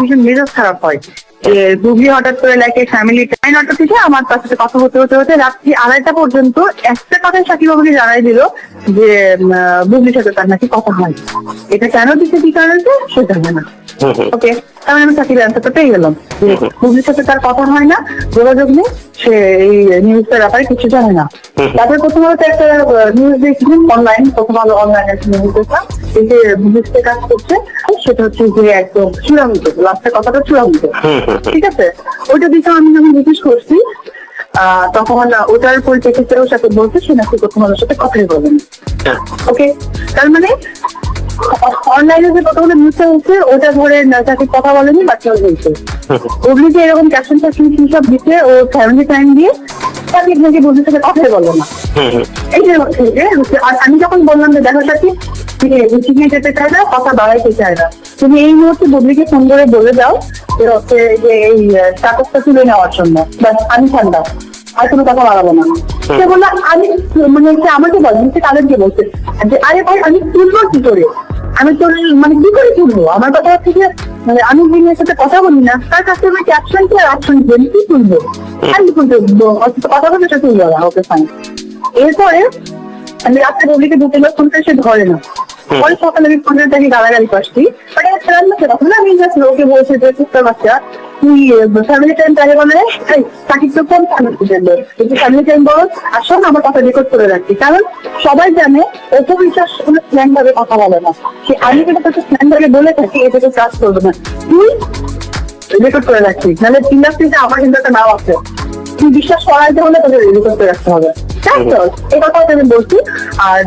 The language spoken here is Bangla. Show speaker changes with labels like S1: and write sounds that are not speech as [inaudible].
S1: ভীষণ মেজাজ খারাপ হয়। যে হঠাৎ করে লাগে ফ্যামিলি টাইম থেকে আমার তার সাথে কথা হতে হতে হতে রাত্রি আড়াইটা পর্যন্ত একটা কথাই সাকিব জানাই দিল যে বুবলির সাথে তার নাকি কথা হয়। এটা কেন দিচ্ছে কি কারণে? সে জানে না। ওকে তাহলে আমি চাকরির অ্যান্সারটা পেয়ে গেলাম। বুবলির সাথে তার কথা হয় না যোগাযোগ নেই সে এই নিউজটার ব্যাপারে কিছু জানে না। তারপরে প্রথমত একটা নিউজ দেখছিলাম অনলাইন প্রথম আলো অনলাইন নিউজ দেখলাম। এই যে বুবলিতে কাজ করছে সেটা হচ্ছে যে একদম চূড়ান্ত লাস্টের কথাটা চূড়ান্ত [laughs] ঠিক আছে ওইটা দিকে আমি যখন জিজ্ঞেস করছি তখন ওটার পরিপ্রেক্ষিতে ওর সাথে বলছে সে নাকি প্রথম আলোর সাথে কথাই বলেন
S2: হ্যাঁ।
S1: ওকে তার মানে অনলাইনে যে কতগুলো নিউজটা হচ্ছে ওটা ধরে তাকে কথা বলেনি বাচ্চা হয়েছে
S2: হুম হুম।
S1: ওগুলি যে এরকম ক্যাপশন ট্যাপশন কি সব দিতে ও ফ্যামিলি টাইম দিয়ে বন্ধুর সাথে কথাই বলে না। এই যে হচ্ছে আর আমি যখন বললাম যে দেখো সাথী যেতে চায় না কথা বাড়াইতে চায় না। তুমি এই মুহূর্তে বদলিকে ফোন করে বলে দাও যে হচ্ছে যে এই তুলে নেওয়ার জন্য। ব্যাস আমি ঠান্ডা। আর কোনো কথা বাড়াবো না। সে বলল আমি মানে সে আমাকে বল সে তাদেরকে বলছে যে আরে ভাই আমি তুলবো কি করে? আমি তোর মানে কি করে তুলবো? আমার কথা হচ্ছে যে মানে আমি যে সাথে কথা বলি না। তার কাছে আমি ক্যাপশন কি আর অপশন কি কি তুলবো আমি তুলবো কথা বলে সেটা তুলবো না ওকে ফাইন এরপরে আমি রাত্রে বলিকে দু তিনবার ফোন করে সে ধরে না। পরে সকালে আমি ফোনে তাকে গালাগালি করছি। মানে খেলার মধ্যে না? আমি জাস্ট লোকে বলছে যে কুত্তার বাচ্চা তুই ফ্যামিলি টাইম এই তাকে তো কোন কিন্তু ফ্যামিলি টাইম আমার কথা রেকর্ড করে রাখছি। কারণ সবাই জানে অত বিশ্বাস কোনো স্ল্যাং ভাবে কথা বলে না। সে আমি যেটা তোকে স্ল্যাং ভাবে বলে থাকি, এটা তো কাজ করবে না। তুই রেকর্ড করে রাখছি নাহলে তিন লাখ আমার কিন্তু একটা নাম আছে। তুই বিশ্বাস করাইতে হলে তোকে রেকর্ড করে রাখতে হবে। তাই তো? এই কথা আমি বলছি। আর